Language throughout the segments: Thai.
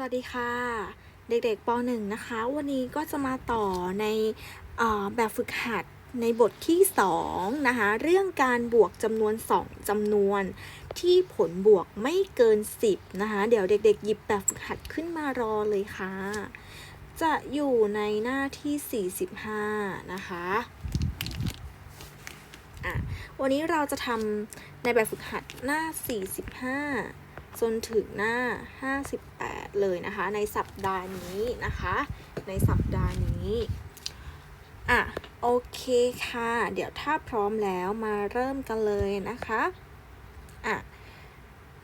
สวัสดีค่ะ เด็กๆป .1 นะคะ วันนี้ก็จะมาต่อในอแบบฝึกหัดในบทที่ 2 นะคะ เรื่องการบวกจำนวน 2จำนวนที่ผลบวกไม่เกิน 10 นะคะ เดี๋ยวเด็ก ๆ หยิบแบบฝึกหัดขึ้นมารอเลยค่ะ จะอยู่ในหน้าที่ 45 นะคะอะวันนี้เราจะทำในแบบฝึกหัดหน้า 45 จนถึงหน้า 58 เลยนะคะ ในสัปดาห์นี้นะคะ ในสัปดาห์นี้อะโอเคค่ะ เดี๋ยวถ้าพร้อมแล้วมาเริ่มกันเลยนะคะอะ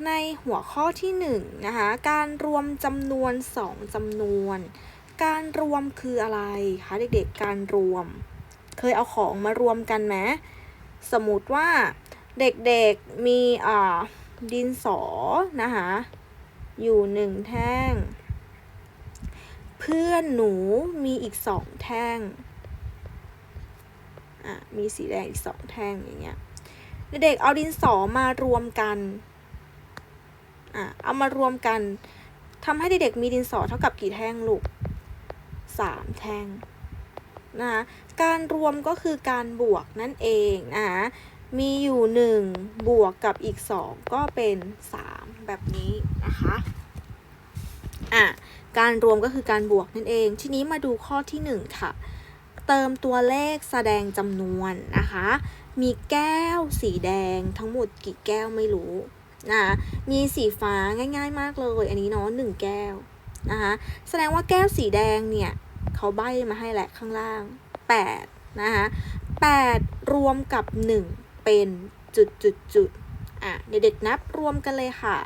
ในหัวข้อที่1นะคะ การรวมจำนวน 2จำนวน การรวมคืออะไรคะเด็กๆ การรวม เคยเอาของมารวมกันไหมสมมติว่าเด็กๆมีอ่า ดินสอนะคะ อยู่หนึ่งแท่ง เพื่อนหนูมีอีกสองแท่ง อะ มีสีแดงอีกสองแท่งอย่างเงี้ย เด็กเอาดินสอมารวมกัน อะ เอามารวมกัน ทำให้เด็กๆมีดินสอเท่ากับกี่แท่งลูกสามแท่งนะคะการรวมก็คือการบวกนั่นเองนะคะ มีอยู่ 1 บวกกับอีก 2 ก็เป็น 3 แบบนี้นะคะอะการรวมก็คือการบวกนั่นเอง ทีนี้มาดูข้อที่ 1 ค่ะ เติมตัวเลขแสดงจำนวนนะคะ มีแก้วสีแดงทั้งหมดกี่แก้วไม่รู้นะมีสีฟ้าง่าย ๆ มากเลย อันนี้เนาะหนึ่งแก้วนะคะแสดงว่าแก้วสีแดงเนี่ยเขาใบ้มาให้แหละข้างล่าง8นะคะ8รวมกับ 1 เป็นจุดจุดจุดอะเด็กๆนับรวมกันเลยค่ะ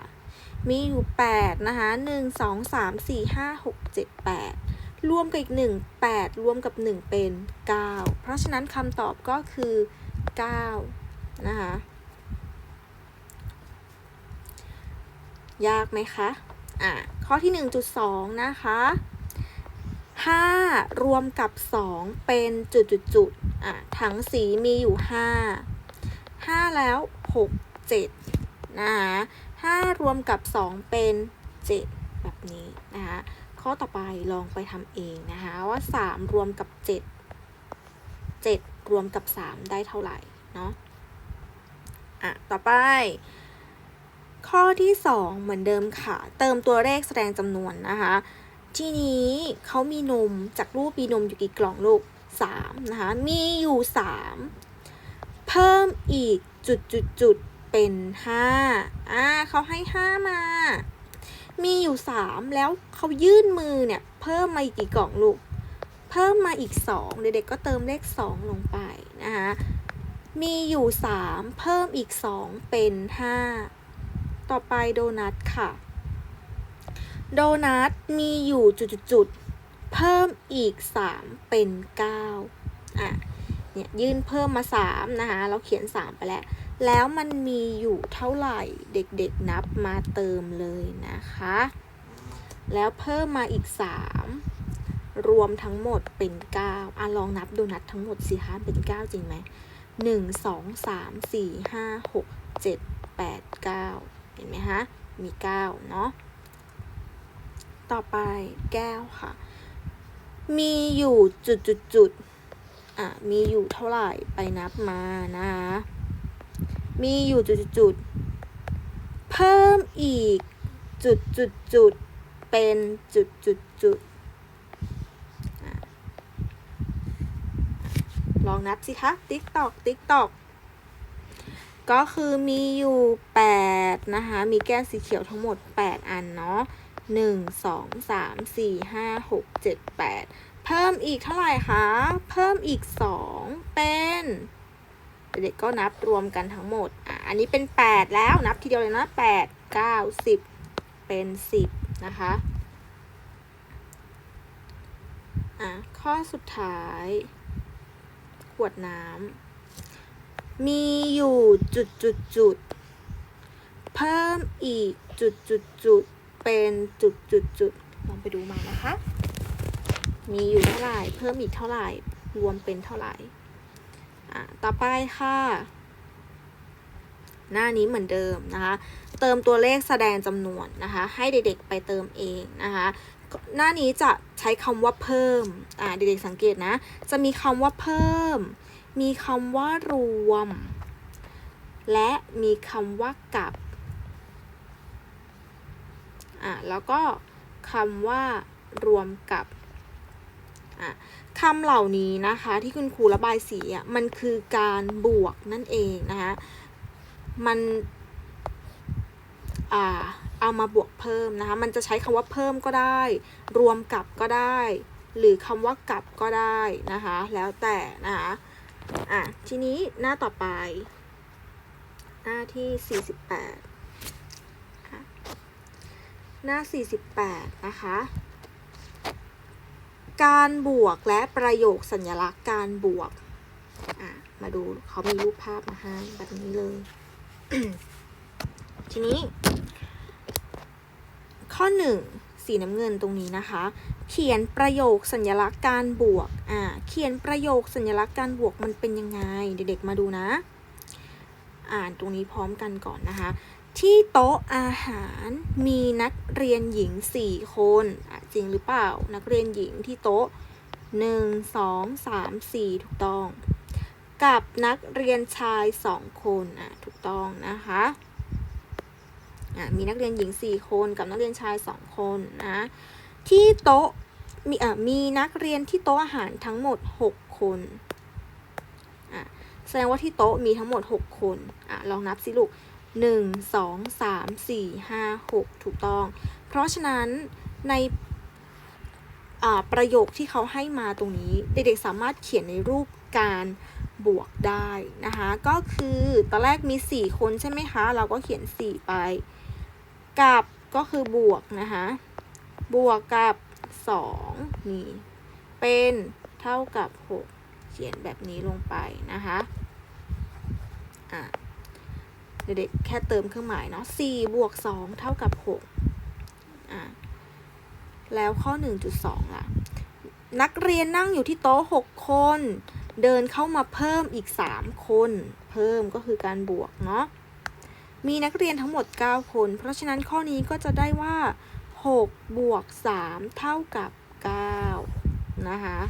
มีอยู่ 8 นะคะ 1 2 3 4 5 6 7 8 รวมกับอีก 1 8 รวมกับ 1 เป็น 9 เพราะฉะนั้นคำตอบก็คือ 9 นะคะ ยากไหมคะอะข้อที่ 1.2 นะคะ 5 รวมกับ 2 เป็นจุดจุดจุดอะถังสีมีอยู่ 5 5 แล้ว 6 7 นะคะ5รวมกับ 2 เป็น 7 แบบนี้นะคะข้อต่อไปลองไปทำเองนะคะว่า 3 รวมกับ 7 7 รวมกับ 3 ได้เท่าไหร่เนาะอะต่อไป ข้อที่ 2 เหมือนเดิมค่ะ เติมตัวเลขแสดงจำนวนนะคะทีนี้เขามีนมจากรูปมีนมอยู่กี่กล่องลูก3นะคะ มีอยู่ 3 เพิ่มอีกจุดจุดจุดเป็น5อ่าเขาให้5มา มีอยู่3แล้วเขายื่นมือเนี่ย เพิ่มมาอีกกี่กล่องลูก เพิ่มมาอีก2เด็กๆก็เติมเลข2ลงไปนะคะมีอยู่3เพิ่มอีก2เป็น5ต่อไปโดนัทค่ะ โดนัทมีอยู่จุดๆเพิ่มอีก3เป็น9อะ เนี่ยยื่นเพิ่มมา3นะคะเราเขียน 3 ไปแล้ว แล้วมันมีอยู่เท่าไหร่เด็กๆนับมาเติมเลยนะคะ แล้วเพิ่มมาอีก 3 รวมทั้งหมดเป็น 9อะลองนับโดนัททั้งหมดสิคะเป็น 9 จริงไหม1 2 3 4 5 6 7 8 9เห็นไหมคะมี9เนาะต่อไปแก้วค่ะ มีอยู่จุดจุดจุด อะมีอยู่เท่าไหร่ไปนับมานะคะมีอยู่จุดจุดจุดเพิ่มอีกจุดจุดจุดเป็นจุดจุดจุดลองนับสิคะ ติ๊กตอกติ๊กตอกก็คือมีอยู่ 8 นะคะ มีแก้วสีเขียวทั้งหมด 8 อันเนาะหนึ่งสองสามสี่ห้าหก เพิ่มอีกเท่าไหร่คะ เพิ่มอีกสองเป็นเด็กก็นับรวมกันทั้งหมด อะ อันนี้เป็นแปดแล้วนับทีเดียวเลยนะแปดเก้าสิบเป็นสิบนะคะ อะ ข้อสุดท้าย ขวดน้ำ มีอยู่จุดจุดจุด เพิ่มอีกจุดจุดจุด เป็นจุดจุดจุด ลองไปดูมานะคะ มีอยู่เท่าไหร่ เพิ่มอีกเท่าไหร่ รวมเป็นเท่าไหร่ อะ ต่อไปค่ะ หน้านี้เหมือนเดิมนะคะ เติมตัวเลขแสดงจำนวนนะคะ ให้เด็กๆไปเติมเองนะคะหน้านี้จะใช้คำว่าเพิ่ม อ่าเด็กๆสังเกตนะ จะมีคำว่าเพิ่ม มีคำว่ารวม และมีคำว่ากับ อ่าแล้วก็คำว่ารวมกับ คำเหล่านี้นะคะที่คุณครูระบายสีอะมันคือการบวกนั่นเองนะคะมันอ่าเอามาบวกเพิ่มนะคะมันจะใช้คำว่าเพิ่มก็ได้ รวมกับก็ได้ หรือคำว่ากับก็ได้นะคะแล้วแต่นะคะอะทีนี้หน้าต่อไป หน้าที่ 48หน้า 48 นะคะ การบวกและประโยคสัญลักษณ์การบวก อะ มาดูเขามีรูปภาพมาให้แบบนี้เลย ทีนี้ ข้อหนึ่งสีน้ำเงินตรงนี้นะคะ เขียนประโยคสัญลักษณ์การบวก อ่า เขียนประโยคสัญลักษณ์การบวกมันเป็นยังไง เด็กๆมาดูนะ อ่านตรงนี้พร้อมกันก่อนนะคะ ที่โต๊ะอาหารมีนักเรียนหญิง 4 คนจริงหรือเปล่า นักเรียนหญิงที่โต๊ะ 1 2 3 4 ถูกต้อง กับนักเรียนชาย 2 คนอะถูกต้องนะคะอะมีนักเรียนหญิง 4 คนกับนักเรียนชาย 2 คนนะที่โต๊ะมีอะมีนักเรียนที่โต๊ะอาหารทั้งหมด 6 คนอะแสดงว่าที่โต๊ะมีทั้งหมด 6 คนอะลองนับสิลูก หนึ่งสองสามสี่ห้าหกถูกต้อง เพราะฉะนั้นในประโยคที่เขาให้มาตรงนี้ เด็กๆสามารถเขียนในรูปการบวกได้นะคะ ก็คือตอนแรกมี 4 คนใช่ไหมคะ เราก็เขียน 4 ไป กับก็คือบวกนะคะ บวกกับ 2 นี่ เป็นเท่ากับ 6 เขียนแบบนี้ลงไปนะคะ อะ เด็กๆแค่เติมเครื่องหมายเนาะ4บวก2เท่ากับ6อะแล้วข้อ 1.2ล่ะ นักเรียนนั่งอยู่ที่โต๊ะ 6 คน เดินเข้ามาเพิ่มอีก 3 คน เพิ่มก็คือการบวกเนาะมีนักเรียนทั้งหมด 9 คน เพราะฉะนั้นข้อนี้ก็จะได้ว่า 6 บวก 3 เท่ากับ 9 นะคะ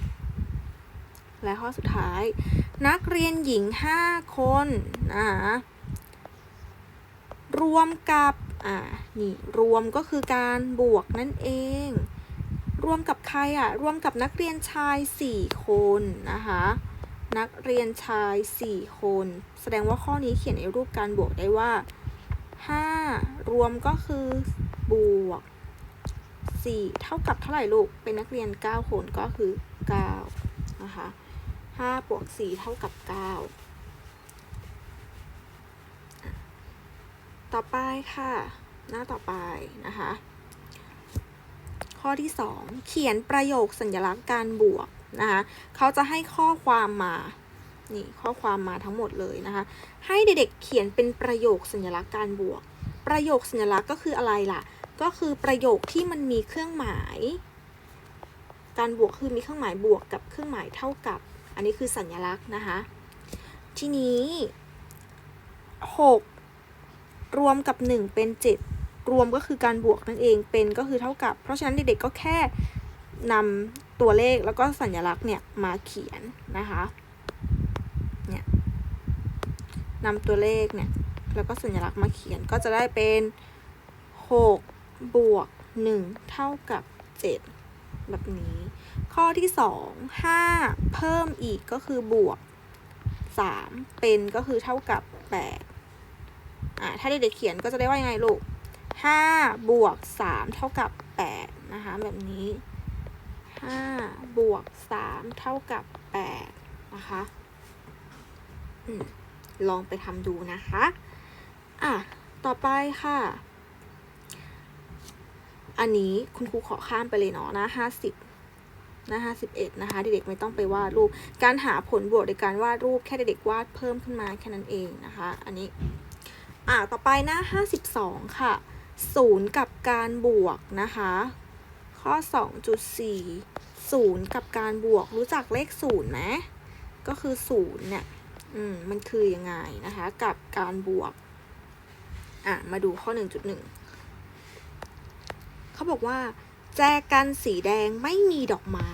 และข้อสุดท้าย นักเรียนหญิง 5 คนนะคะ รวมกับอ่านี่รวมก็คือการบวกนั่นเอง รวมกับใครอะรวมกับนักเรียนชาย 4 คนนะคะนักเรียนชาย 4 คน แสดงว่าข้อนี้เขียนในรูปการบวกได้ว่า 5 รวมก็คือบวก 4 เท่ากับเท่าไหร่ลูก เป็นนักเรียน 9 คนก็คือ9นะคะ5บวก4เท่ากับ 9 ต่อไปค่ะ หน้าต่อไปนะคะ ข้อที่ 2 เขียนประโยคสัญลักษณ์การบวกนะคะเขาจะให้ข้อความมานี่ข้อความมาทั้งหมดเลยนะคะ ให้เด็กๆเขียนเป็นประโยคสัญลักษณ์การบวก ประโยคสัญลักษณ์ก็คืออะไรล่ะ ก็คือประโยคที่มันมีเครื่องหมาย การบวกคือมีเครื่องหมายบวกกับเครื่องหมายเท่ากับ อันนี้คือสัญลักษณ์นะคะ ทีนี้ 6 รวมกับ 1 เป็น 7 รวมก็คือการบวกนั่นเองเป็นก็คือเท่ากับ เพราะฉะนั้นเด็กๆก็แค่นำตัวเลขแล้วก็สัญลักษณ์เนี่ยมาเขียนนะคะเนี่ยนำตัวเลขเนี่ยแล้วก็สัญลักษณ์มาเขียนก็จะได้เป็น6บวก1 เท่ากับ 7 แบบนี้ ข้อที่ 2 5 เพิ่มอีกก็คือบวก 3 เป็นก็คือเท่ากับ 8 อ่าถ้าเด็กๆเขียนก็จะได้ว่ายังไงลูกห้าบวกสามเท่ากับแปดนะคะแบบนี้ห้าบวกสามเท่ากับแปดนะคะอลองไปทำดูนะคะ อะ ต่อไปค่ะ อันนี้คุณครูขอข้ามไปเลยเนาะนะห้าสิบนะห้าสิบเอ็ดนะคะ เด็กๆไม่ต้องไปวาดรูป การหาผลบวกในการวาดรูปแค่เด็กๆวาดเพิ่มขึ้นมาแค่นั้นเองนะคะ อันนี้ อ่าต่อไปหน้า 52 ค่ะ 0 กับการบวกนะคะ ข้อ 2.4 0 กับการบวกรู้จักเลข0ไหมก็คือ0เนี่ยอืมมันคือยังไงนะคะ กับการบวก อะ มาดูข้อ 1.1 เขาบอกว่า แจกันสีแดงไม่มีดอกไม้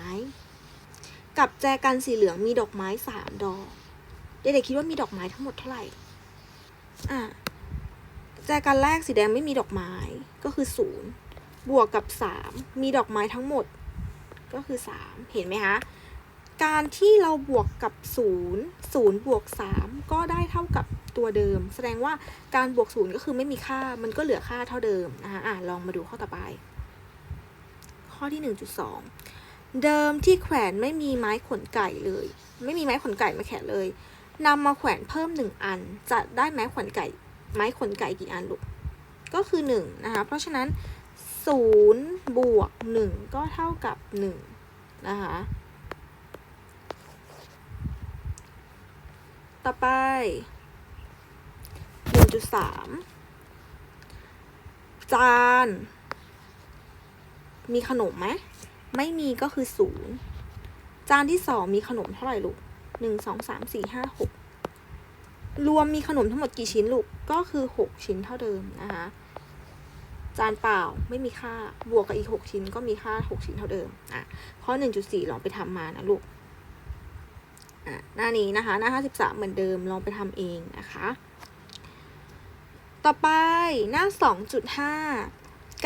กับแจกันสีเหลืองมีดอกไม้สามดอก เด็กๆคิดว่ามีดอกไม้ทั้งหมดเท่าไหร่ อะ แจกันแรกสีแดงไม่มีดอกไม้ก็คือศูนย์บวกกับสามมีดอกไม้ทั้งหมด ก็คือสามเห็นไหมคะการที่เราบวกกับศูนย์ศูนย์บวกสามก็ได้เท่ากับตัวเดิม แสดงว่าการบวกศูนย์ก็คือไม่มีค่ามันก็เหลือค่าเท่าเดิมนะคะอะลองมาดูข้อต่อไป ข้อที่หนึ่งจุดสองเดิมที่แขวนไม่มีไม้ขนไก่เลย ไม่มีไม้ขนไก่มาแขวนเลยนำมาแขวนเพิ่มหนึ่งอัน จะได้ไม้ขนไก่ ไม้ขนไก่กี่อันลูก ก็คือหนึ่งนะคะ เพราะฉะนั้นศูนย์บวกหนึ่งก็เท่ากับหนึ่งนะคะ ต่อไป 1.3 จาน มีขนมไหม ไม่มีก็คือศูนย์จานที่สองมีขนมเท่าไหร่ลูกหนึ่งสองสามสี่ห้าหกรวมมีขนมทั้งหมดกี่ชิ้นลูก ก็คือหกชิ้นเท่าเดิมนะคะจานเปล่าไม่มีค่าบวกกับอีกหกชิ้นก็มีค่าหกชิ้นเท่าเดิมอะข้อหนึ่งจุดสี่ลองไปทำมานะลูกอะหน้านี้นะคะ หน้าห้าสิบสามเหมือนเดิมลองไปทำเองนะคะ ต่อไปหน้าสองจุดห้า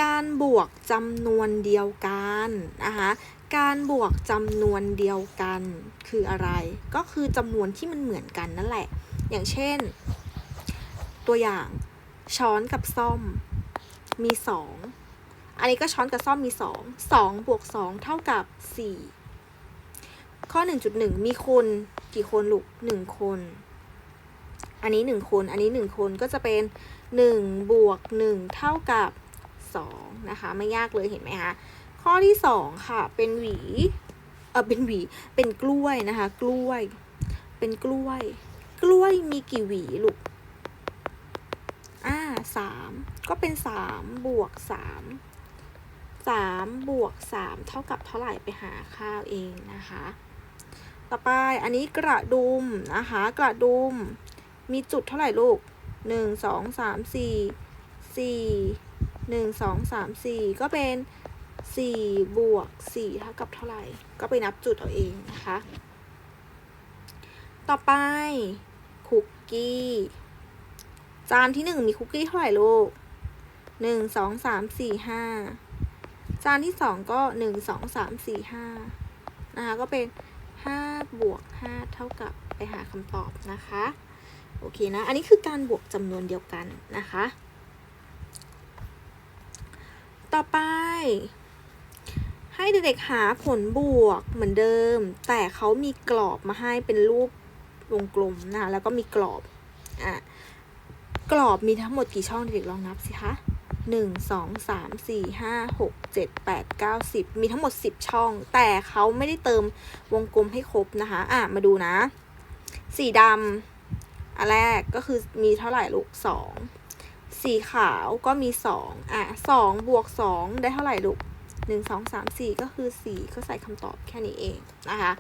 การบวกจำนวนเดียวกันนะคะการบวกจำนวนเดียวกันคืออะไร ก็คือจำนวนที่มันเหมือนกันนั่นแหละ อย่างเช่น ตัวอย่าง ช้อนกับซ่อม มีสองอันนี้ก็ช้อนกับซ่อมมีสองสองบวกสองเท่ากับสี่ข้อหนึ่งจุดหนึ่งมีคนกี่คนลูกหนึ่งคน อันนี้หนึ่งคน อันนี้หนึ่งคนก็จะเป็นหนึ่งบวกหนึ่งเท่ากับสองนะคะไม่ยากเลยเห็นไหมคะข้อที่สองค่ะ เป็นหวี เออเป็นหวี เป็นกล้วยนะคะ กล้วย เป็นกล้วย กล้วยมีกี่หวีลูก สามก็เป็นสามบวกสามสามบวกสามเท่ากับเท่าไหร่ไปหาข้าเองนะคะ ต่อไปอันนี้กระดุมนะคะ กระดุมมีจุดเท่าไหร่ลูกหนึ่งสองสามสี่สี่หนึ่งสองสามสี่ก็เป็นสี่บวกสี่เท่ากับเท่าไหร่ ก็ไปนับจุดเอาเองนะคะ ต่อไปคุกกี้ จานที่หนึ่งมีคุกกี้เท่าไหร่ลูกหนึ่งสองสามสี่ห้าจานที่สองก็หนึ่งสองสามสี่ห้านะคะก็เป็นห้าบวกห้าเท่ากับไปหาคำตอบนะคะ โอเคนะ อันนี้คือการบวกจำนวนเดียวกันนะคะ ต่อไป ให้เด็กๆหาผลบวกเหมือนเดิม แต่เขามีกรอบมาให้เป็นรูปวงกลมนะคะแล้วก็มีกรอบ อะ กรอบมีทั้งหมดกี่ช่องเด็กๆลองนับสิคะหนึ่งสองสามสี่ห้าหกเจ็ดแปดเก้าสิบมีทั้งหมดสิบช่อง แต่เขาไม่ได้เติมวงกลมให้ครบนะคะ อะ มาดูนะ สีดำอันแรกก็คือมีเท่าไหร่ลูกสองสีขาวก็มีสองอะสองบวกสองได้เท่าไหร่ลูกหนึ่งสองสามสี่ก็คือสี่ก็ใส่คำตอบแค่นี้เองนะคะ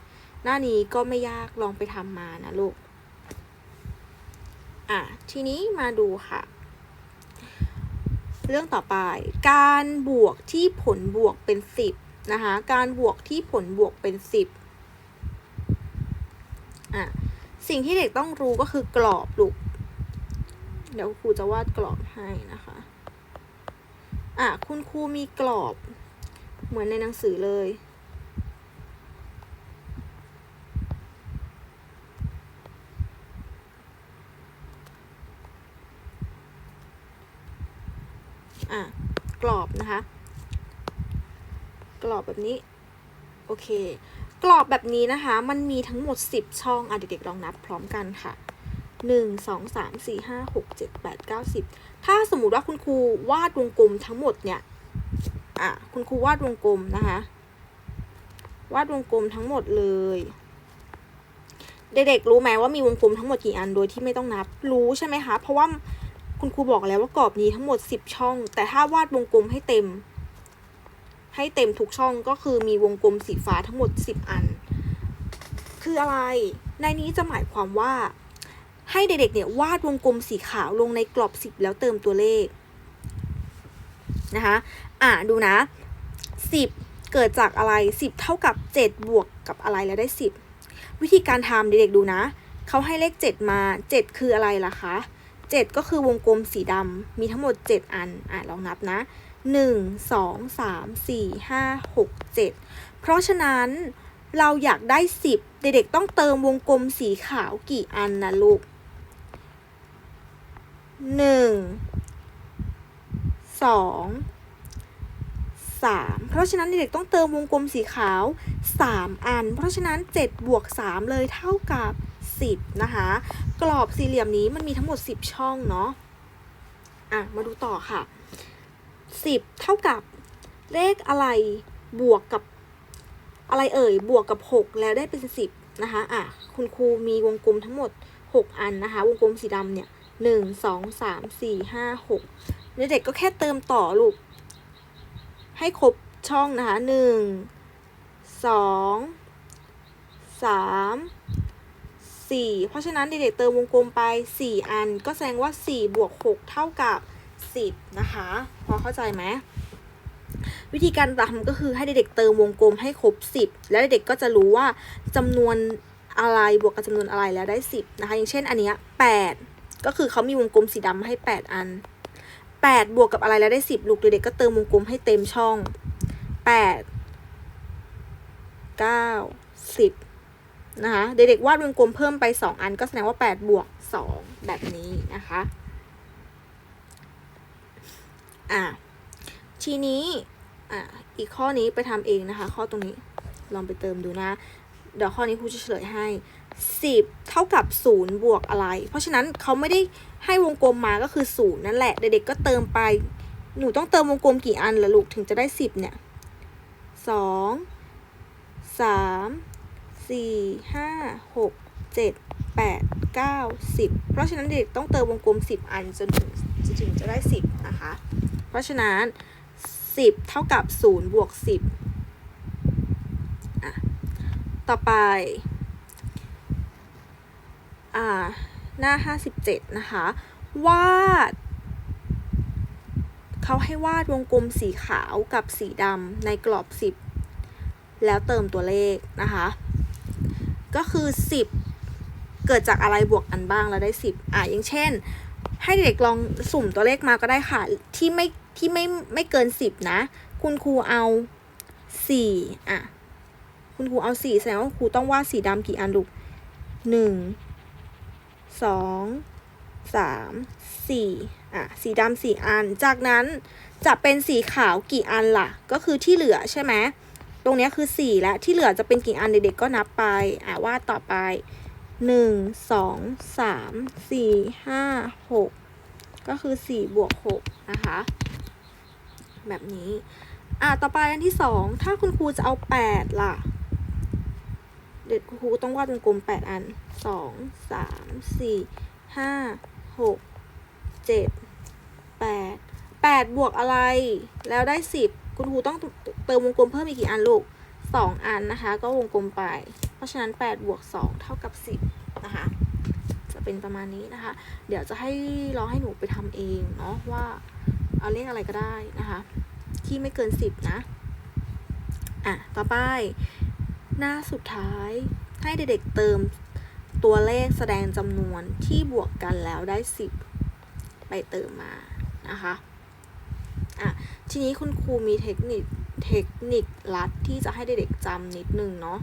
หน้านี้ก็ไม่ยากลองไปทำมานะลูก อะทีนี้มาดูค่ะ เรื่องต่อไป การบวกที่ผลบวกเป็นสิบนะคะการบวกที่ผลบวกเป็นสิบอะสิ่งที่เด็กต้องรู้ก็คือกรอบลูกเดี๋ยวครูจะวาดกรอบให้นะคะอะคุณครูมีกรอบเหมือนในหนังสือเลย อะ กรอบนะคะ กรอบ แบบนี้ โอเค กรอบแบบนี้นะคะ มันมีทั้งหมด 10 ช่องอะเด็กๆลองนับพร้อมกันค่ะหนึ่งสองสามสี่ห้าหกเจ็ดแปดเก้าสิบถ้าสมมุติว่าคุณครูวาดวงกลมทั้งหมดเนี่ย อะ คุณครูวาดวงกลมนะคะ วาดวงกลมทั้งหมดเลย เด็กๆรู้ไหมว่ามีวงกลมทั้งหมดกี่อันโดยที่ไม่ต้องนับ รู้ใช่ไหมคะ เพราะว่าคุณครูบอกแล้วว่ากรอบนี้ทั้งหมด 10 ช่อง แต่ถ้าวาดวงกลมให้เต็ม ให้เต็มทุกช่องก็คือมีวงกลมสีฟ้าทั้งหมด 10 อัน คืออะไร ในนี้จะหมายความว่า ให้เด็กๆเนี่ยวาดวงกลมสีขาวลงในกรอบสิบแล้วเติมตัวเลขนะคะอะดูนะสิบเกิดจากอะไรสิบเท่ากับเจ็ดบวกกับอะไรแล้วได้สิบวิธีการทำเด็กๆดูนะ เขาให้เลขเจ็ดมาเจ็ดคืออะไรล่ะคะเจ็ดก็คือวงกลมสีดำมีทั้งหมดเจ็ดอัน อะลองนับนะ นึ่งสองสามสี่ห้าหกเจ็ดเพราะฉะนั้นเราอยากได้สิบเด็กๆต้องเติมวงกลมสีขาวกี่อันนะลูกหนึ่งสองสามเพราะฉะนั้นเด็กๆต้องเติมวงกลมสีขาวสามอัน เพราะฉะนั้นเจ็ดบวกสามเลยเท่ากับสิบนะคะ กรอบสี่เหลี่ยมนี้มันมีทั้งหมดสิบช่องเนาะอะ มาดูต่อค่ะ สิบเท่ากับเลขอะไรบวกกับอะไรเอ่ย บวกกับหกแล้วได้เป็นสิบนะคะ อะ คุณครูมีวงกลมทั้งหมดหกอันนะคะ วงกลมสีดำเนี่ยหนึ่งสองสามสี่ห้าหกเด็กๆก็แค่เติมต่อลูก ให้ครบช่องนะคะหนึ่งสองสามสี่เพราะฉะนั้นเด็กๆเติมวงกลมไปสี่อัน ก็แสดงว่าสี่บวกหกเท่ากับ สิบนะคะ พอเข้าใจไหมวิธีการทำก็คือให้เด็กๆเติมวงกลมให้ครบสิบแล้วเด็กๆก็จะรู้ว่าจำนวนอะไรบวกกับจำนวนอะไรแล้วได้สิบนะคะ อย่างเช่นอันเนี้ยแปดก็คือเขามีวงกลมสีดำให้แปดอันแปดบวกกับอะไรแล้วได้สิบลูกเด็กๆก็เติมวงกลมให้เต็มช่องแปดเก้าสิบนะคะ เด็กๆวาดวงกลมเพิ่มไป 2 อันก็แสดงว่า 8 บวก 2 แบบนี้นะคะ อะทีนี้อะอีกข้อนี้ไปทำเองนะคะ ข้อตรงนี้ลองไปเติมดูนะ เดี๋ยวข้อนี้ครูจะเฉลยให้ 10 เท่ากับ 0 บวกอะไร เพราะฉะนั้นเขาไม่ได้ให้วงกลมมาก็คือ 0 นั่นแหละ เด็กๆก็เติมไป หนูต้องเติมวงกลมกี่อันล่ะลูกถึงจะได้ 10 เนี่ย 2 3สี่ห้าหกเจ็ดแปดเก้าสิบเพราะฉะนั้นเด็กต้องเติมวงกลมสิบอันจนถึงจะถึงจะได้สิบนะคะ เพราะฉะนั้นสิบเท่ากับศูนย์บวกสิบอะต่อไป อ่า หน้าห้าสิบเจ็ดนะคะ วาด เขาให้วาดวงกลมสีขาวกับสีดำในกรอบสิบแล้วเติมตัวเลขนะคะ ก็คือ 10 เกิดจากอะไรบวกกันบ้างแล้วได้ 10 อะอย่างเช่น ให้เด็กลองสุ่มตัวเลขมาก็ได้ค่ะ ที่ไม่ที่ไม่ไม่เกิน10นะ คุณครูเอา4อะ คุณครูเอา4แสดงว่าครูต้องวาดสีดำกี่อันลูกหนึ่งสองสามสี่อะสีดำสี่อัน จากนั้นจะเป็นสีขาวกี่อันล่ะ ก็คือที่เหลือใช่ไหมตรงนี้คือ4แล้วที่เหลือจะเป็นกี่อันเด็กๆก็นับไปอ่าวาดต่อไป 1 2 3 4 5 6ก็คือ4บวก6นะคะ แบบนี้อ่าต่อไปอันที่2ถ้าคุณครูจะเอา8ล่ะ เด็กครูต้องวาดวงกลม8อัน2 3 4 5 6 7 8 8บวกอะไร แล้วได้10คุณครูต้องเติมวงกลมเพิ่มอีกกี่อันลูกสองอันนะคะ ก็วงกลมไป เพราะฉะนั้นแปดบวกสองเท่ากับสิบนะคะ จะเป็นประมาณนี้นะคะ เดี๋ยวจะให้รอให้หนูไปทำเองเนาะว่าเอาเลขอะไรก็ได้นะคะ ที่ไม่เกินสิบนะ อะ ต่อไป หน้าสุดท้ายให้เด็กๆเติมตัวเลขแสดงจำนวนที่บวกกันแล้วได้สิบไปเติมมานะคะอะทีนี้คุณครูมีเทคนิคเทคนิคลัดที่จะให้เด็กๆจำนิดนึงเนาะ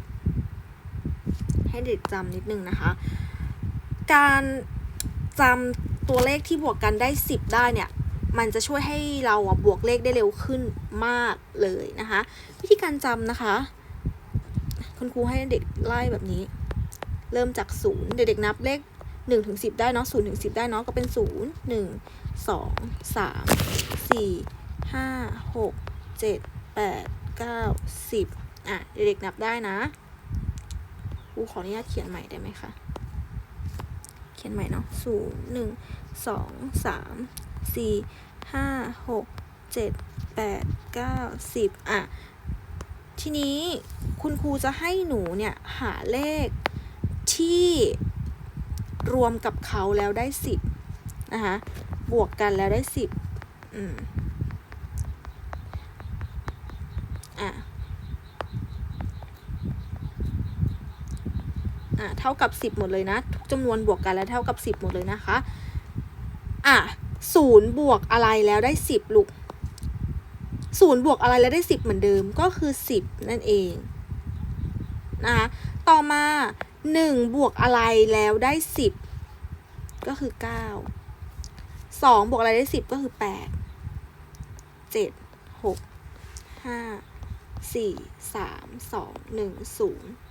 ให้เด็กจำนิดนึงนะคะ การจำตัวเลขที่บวกกันได้สิบได้เนี่ย มันจะช่วยให้เราบวกเลขได้เร็วขึ้นมากเลยนะคะ วิธีการจำนะคะ คุณครูให้เด็กไล่แบบนี้ เริ่มจากศูนย์เด็กๆนับเลขหนึ่งถึงสิบได้เนาะศูนย์ถึงสิบได้เนาะก็เป็นศูนย์หนึ่งสองสามสี่ห้าหกเจ็ดแปดเก้าสิบอะ เด็กๆนับได้นะ ครูขออนุญาตเขียนใหม่ได้ไหมคะ เขียนใหม่เนาะศูนย์หนึ่งสองสามสี่ห้าหกเจ็ดแปดเก้าสิบอะ ทีนี้คุณครูจะให้หนูเนี่ยหาเลขที่รวมกับเขาแล้วได้สิบนะคะ บวกกันแล้วได้สิบอืม อ่าเท่ากับ 10 หมดเลยนะ ทุกจำนวนบวกกันแล้วเท่ากับ 10 หมดเลยนะคะ อะศูนย์บวกอะไรแล้วได้ 10 ลูกศูนย์บวกอะไรแล้วได้ 10 เหมือนเดิมก็คือ 10 นั่นเองนะคะต่อมา 1 บวกอะไรแล้วได้ 10 ก็คือ 9 2 บวกอะไรได้ 10 ก็คือ 8 7 6 5 4 3 2 1 0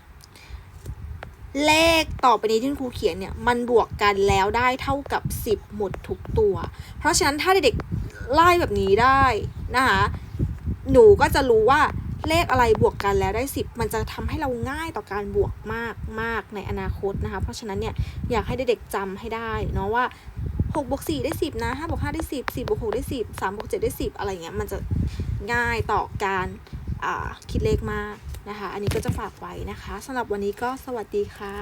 เลขต่อไปนี้ที่คุณครูเขียนเนี่ยมันบวกกันแล้วได้เท่ากับสิบหมดทุกตัว เพราะฉะนั้นถ้าเด็กๆไล่แบบนี้ได้นะคะหนูก็จะรู้ว่าเลขอะไรบวกกันแล้วได้สิบมันจะทำให้เราง่ายต่อการบวกมากมากในอนาคตนะคะ เพราะฉะนั้นเนี่ยอยากให้เด็กๆจำให้ได้เนาะว่า6บวก4ได้ 10 นะ5บวก5ได้ 10 4บวก6ได้ 10 3บวก7ได้ 10 อะไรเงี้ยมันจะง่ายต่อการคิดเลขมาก นะคะ อันนี้ก็จะฝากไว้นะคะสำหรับวันนี้ก็สวัสดีค่ะ